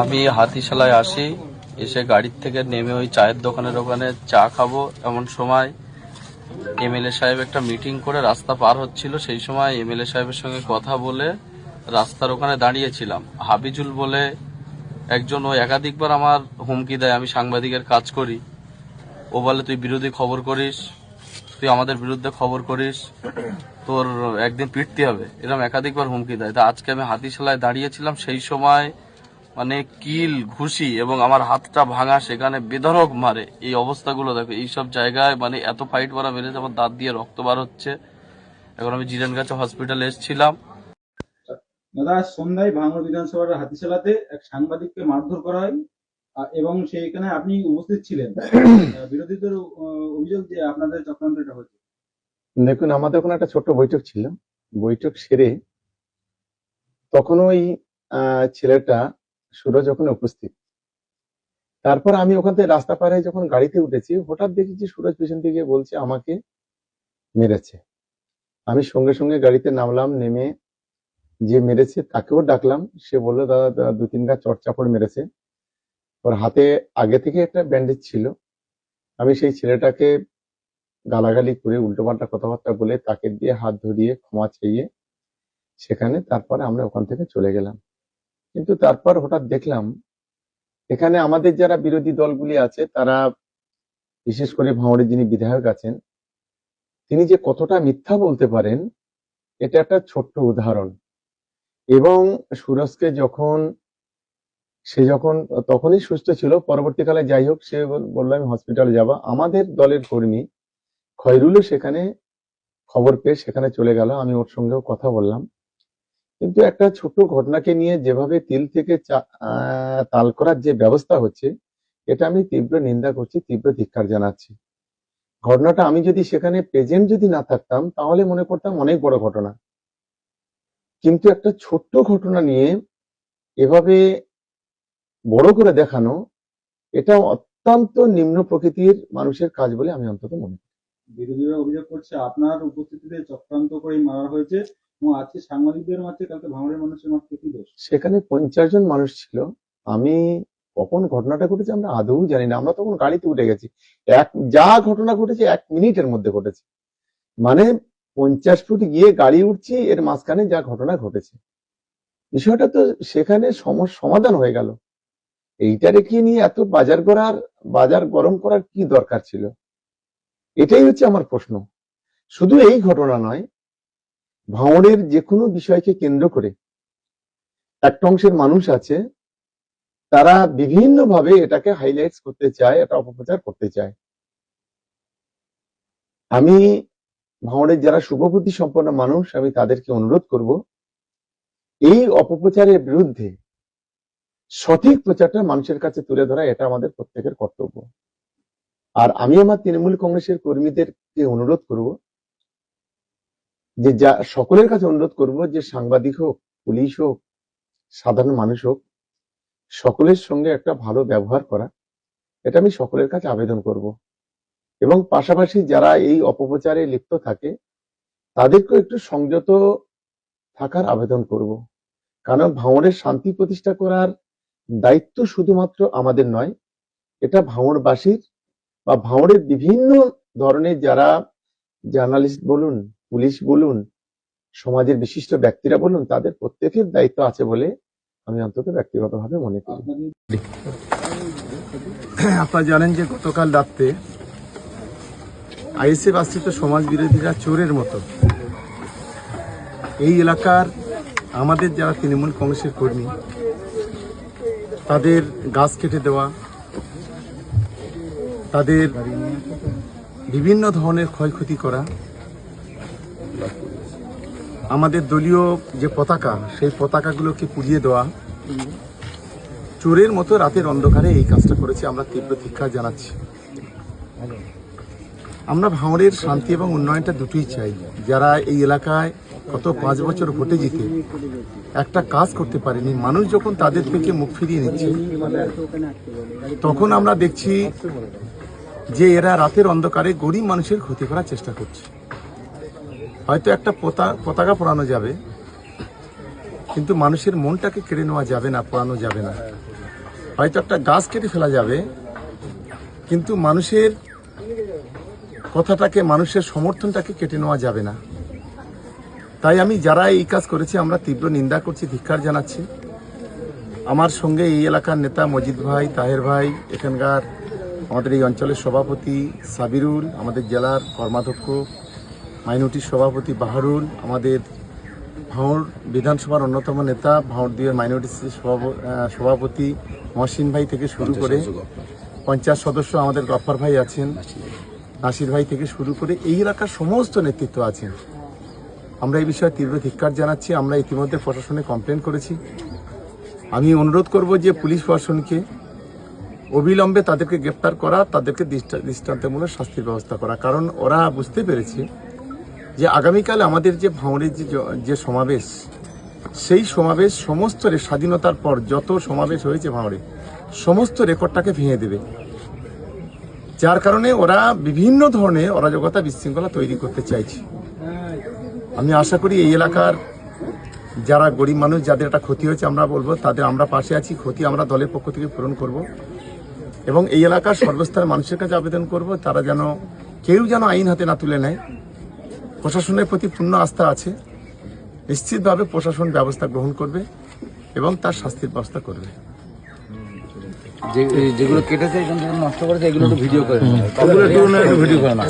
আমি হাতিশালায় আসি, এসে গাড়ির থেকে নেমে ওই চায়ের দোকানের ওখানে চা খাব। এমন সময় এমএলএ সাহেব একটা মিটিং করে রাস্তা পার হচ্ছিল। সেই সময় এমএলএ সাহেবের সঙ্গে কথা বলে রাস্তার ওখানে দাঁড়িয়েছিলাম। হাবিজুল বলে, একজন ও একাধিকবার আমার হুমকি দেয়, আমি সাংবাদিকের কাজ করি। ও বলে, তুই বিরোধী খবর করিস, তুই আমাদের বিরুদ্ধে খবর করিস, তোর একদিন পিটতে হবে। এরকম একাধিকবার হুমকি দেয়। তা আজকে আমি হাতিশালায় দাঁড়িয়েছিলাম। সেই সময় মানে কিল ঘুষি এবং আমার হাতটা ভাঙা সেখানে বেধরক মারে। এই অবস্থাগুলো দেখো এইসব জায়গায় মানে এত ফাইট মারা মেরেছে আমার দাঁত দিয়ে রক্ত বার হচ্ছে। এখন আমি জিরানগাছা হসপিটালে এসেছিলাম। দাদা সন্ধ্যায় ভাঙড় বিধানসভার হাতিশালাতে এক সাংবাদিককে মারধর করা হয় আহ, এবং সেইখানে আপনি উপস্থিত ছিলেন। বিরোধীদের অভিযোগ যে আপনাদের চক্রান্ত এটা হচ্ছে দেখুন আমাদের ওখানে একটা ছোট্ট বৈঠক ছিল। বৈঠক সেরে তখন ওই আহ, ছেলেটা সুরজ ওখানে উপস্থিত, তারপর আমি ওখান থেকে রাস্তা পার যখন গাড়িতে উঠেছি, হঠাৎ দেখি যে সুরজ পেছন থেকে বলছে, আমাকে মেরেছে। আমি সঙ্গে সঙ্গে গাড়িতে নামলাম, নেমে যে মেরেছে তাকেও ডাকলাম। সে বলল, দাদা দাদা, দু তিন গা চট মেরেছে। ওর হাতে আগে থেকে একটা ব্যান্ডেজ ছিল। আমি সেই ছেলেটাকে গালাগালি করে, উল্টোপাল্টা কথাবার্তা বলে তাকে দিয়ে হাত ধরিয়ে, ক্ষমা চেয়ে সেখানে তারপরে আমরা ওখান থেকে চলে গেলাম। কিন্তু তারপর হঠাৎ দেখলাম, এখানে আমাদের যারা বিরোধী দলগুলি আছে, তারা বিশেষ করে ভাঙড়ের যিনি বিধায়ক আছেন, তিনি যে কতটা মিথ্যা বলতে পারেন, এটা একটা ছোট্ট উদাহরণ। এবং সুরজকে যখন, সে যখন, তখনই সুস্থ ছিল, পরবর্তীকালে যাই হোক, সে বল- বলল, আমি হসপিটালে যাবা। আমাদের দলের কর্মী খয়রুলও সেখানে খবর পেয়ে সেখানে চলে গেল, আমি ওর সঙ্গেও কথা বললাম। কিন্তু একটা ছোট ঘটনাকে নিয়ে যেভাবে তিল থেকে তাল করার যে ব্যবস্থা হচ্ছে, এটা আমি তীব্র নিন্দা করছি, তীব্র ধিক্কার জানাচ্ছি। ঘটনাটা আমি যদি সেখানে প্রেজেন্ট যদি না থাকতাম, তাহলে মনে করতাম অনেক বড় ঘটনা। কিন্তু একটা ছোট্ট ঘটনা নিয়ে এভাবে বড় করে দেখানো, এটা অত্যন্ত নিম্ন প্রকৃতির মানুষের কাজ বলে আমি অন্তত মনে করি। বিরোধীরা অভিযোগ করছে, আপনার উপস্থিতিতে চক্রান্ত করে মারা হয়েছে। সেখানে পঞ্চাশ জন মানুষ ছিল। আমি কখন ঘটনাটা ঘটেছে আমরা আদৌ জানি না। আমরা তখন গাড়িতে উঠে গেছি। এক, যা ঘটনা ঘটেছে এক মিনিটের মধ্যে ঘটেছে। মানে পঞ্চাশ ফুট গিয়ে গাড়ি উঠছি, এর মাঝখানে যা ঘটনা ঘটেছে। বিষয়টা তো সেখানে সমাধান হয়ে গেল। এইটারে কি নিয়ে এত বাজার করার, বাজার গরম করার কি দরকার ছিল? এটাই হচ্ছে আমার প্রশ্ন। শুধু এই ঘটনা নয় ভাঙড়ের যে কোনো বিষয়কে কেন্দ্র করে একটা অংশের মানুষ আছে, তারা বিভিন্ন ভাবে এটাকে হাইলাইটস করতে চায়, এটা অপপ্রচার করতে চায়। আমি ভাঙড়ের যারা শুভবুদ্ধি সম্পন্ন মানুষ, আমি তাদেরকে অনুরোধ করব, এই অপপ্রচারের বিরুদ্ধে সঠিক প্রচারটা মানুষের কাছে তুলে ধরা এটা আমাদের প্রত্যেকের কর্তব্য। আর আমি আমার তৃণমূল কংগ্রেসের কর্মীদেরকে অনুরোধ করব যে যা, সকলের কাছে অনুরোধ করব যে সাংবাদিক হোক, পুলিশ হোক, সাধারণ মানুষ হোক, সকলের সঙ্গে একটা ভালো ব্যবহার করা, এটা আমি সকলের কাছে আবেদন করব। এবং পাশাপাশি যারা এই অপপ্রচারে লিপ্ত থাকে, তাদেরকেও একটু সংযত থাকার আবেদন করব। কারণ ভাঙড়ের শান্তি প্রতিষ্ঠা করার দায়িত্ব শুধুমাত্র আমাদের নয়, এটা ভাঙড়বাসীর বা ভাঙড়ের বিভিন্ন ধরনের যারা জার্নালিস্ট বলুন পুলিশ বলুন, সমাজের বিশিষ্ট ব্যক্তিরা বলুন, তাদের প্রত্যেকের দায়িত্ব আছে বলে আমি অন্তত ব্যক্তিগতভাবে মনে করি। আপনাদের আপনারা জানেন যে গতকাল রাত্রে আইএসএফ আশ্রিত সমাজ বিরোধীরা চোরের মতো এই এলাকার আমাদের যারা তৃণমূল কংগ্রেসের কর্মী, তাদের গাছ কেটে দেওয়া, তাদের বিভিন্ন ধরনের ক্ষয়ক্ষতি করা আমাদের দলীয় যে পতাকা, সেই পতাকাগুলোকে পুড়িয়ে দেওয়া, চোরের মতো রাতের অন্ধকারে এই কাজটা করেছে, আমরা তীব্র ধিক্ষার জানাচ্ছি। আমরা ভাঙড়ের শান্তি এবং উন্নয়নটা দুটোই চাই। যারা এই এলাকায় গত পাঁচ বছর ভোটে জিতে, একটা কাজ করতে পারেনি, মানুষ যখন তাদের থেকে মুখ ফিরিয়ে নিচ্ছে, তখন আমরা দেখছি যে এরা রাতের অন্ধকারে গরিব মানুষের ক্ষতি করার চেষ্টা করছে। হয়তো একটা পতা- পতাকা পোড়ানো যাবে, কিন্তু মানুষের মনটাকে কেড়ে নেওয়া যাবে না, পোড়ানো যাবে না। হয়তো একটা গাছ কেটে ফেলা যাবে, কিন্তু মানুষের কথাটাকে, মানুষের সমর্থনটাকে কেটে নেওয়া যাবে না। তাই আমি যারা এই কাজ করেছে, আমরা তীব্র নিন্দা করছি ধিক্ষার জানাচ্ছি। আমার সঙ্গে এই এলাকার নেতা মজিদ ভাই, তাহের ভাই, এখানকার আমাদের এই অঞ্চলের সভাপতি সাবিরুল, আমাদের জেলার কর্মাধ্যক্ষ মাইনরিটির সভাপতি বাহারুল আমাদের ভাঁড় বিধানসভার অন্যতম নেতা ভাঁড় দিয়ে মাইনরিটি সভাপতি মহসিন ভাই থেকে শুরু করে পঞ্চায়েত সদস্য আমাদের গফর ভাই আছেন। নাসির ভাই থেকে শুরু করে এই এলাকার সমস্ত নেতৃত্ব আছেন। আমরা এই বিষয়ে তীব্র ধিক্কার জানাচ্ছি আমরা ইতিমধ্যে প্রশাসনে কমপ্লেন করেছি। আমি অনুরোধ করব যে পুলিশ প্রশাসনকে অবিলম্বে তাদেরকে গ্রেপ্তার করা তাদেরকে দৃষ্টা- দৃষ্টান্তমূলক শাস্তির ব্যবস্থা করা। কারণ ওরা বুঝতে পেরেছে যে আগামীকাল আমাদের যে ভাঙড়ের যে যে সমাবেশ, সেই সমাবেশ সমস্ত স্বাধীনতার পর যত সমাবেশ হয়েছে ভাঙড়ে সমস্ত রেকর্ডটাকে ভেঙে দেবে। যার কারণে ওরা বিভিন্ন ধরনের অরাজকতা বিশৃঙ্খলা তৈরি করতে চাইছে। আমি আশা করি এই এলাকার যারা গরিব মানুষ, যাদের একটা ক্ষতি হয়েছে আমরা বলব, তাদের আমরা পাশে আছি, ক্ষতি আমরা দলের পক্ষ থেকে পূরণ করব। এবং এই এলাকার সর্বস্তরের মানুষের কাছে আবেদন করব, তারা যেন কেউ যেন আইন হাতে না তুলে নেয়। প্রশাসনের প্রতি পূর্ণ আস্থা আছে নিশ্চিতভাবে প্রশাসন ব্যবস্থা গ্রহণ করবে এবং তার শাস্তির ব্যবস্থা করবে। যে- যেগুলো কেটেছে নষ্ট করেছে এগুলো ভিডিও করে। ভিডিও করে না।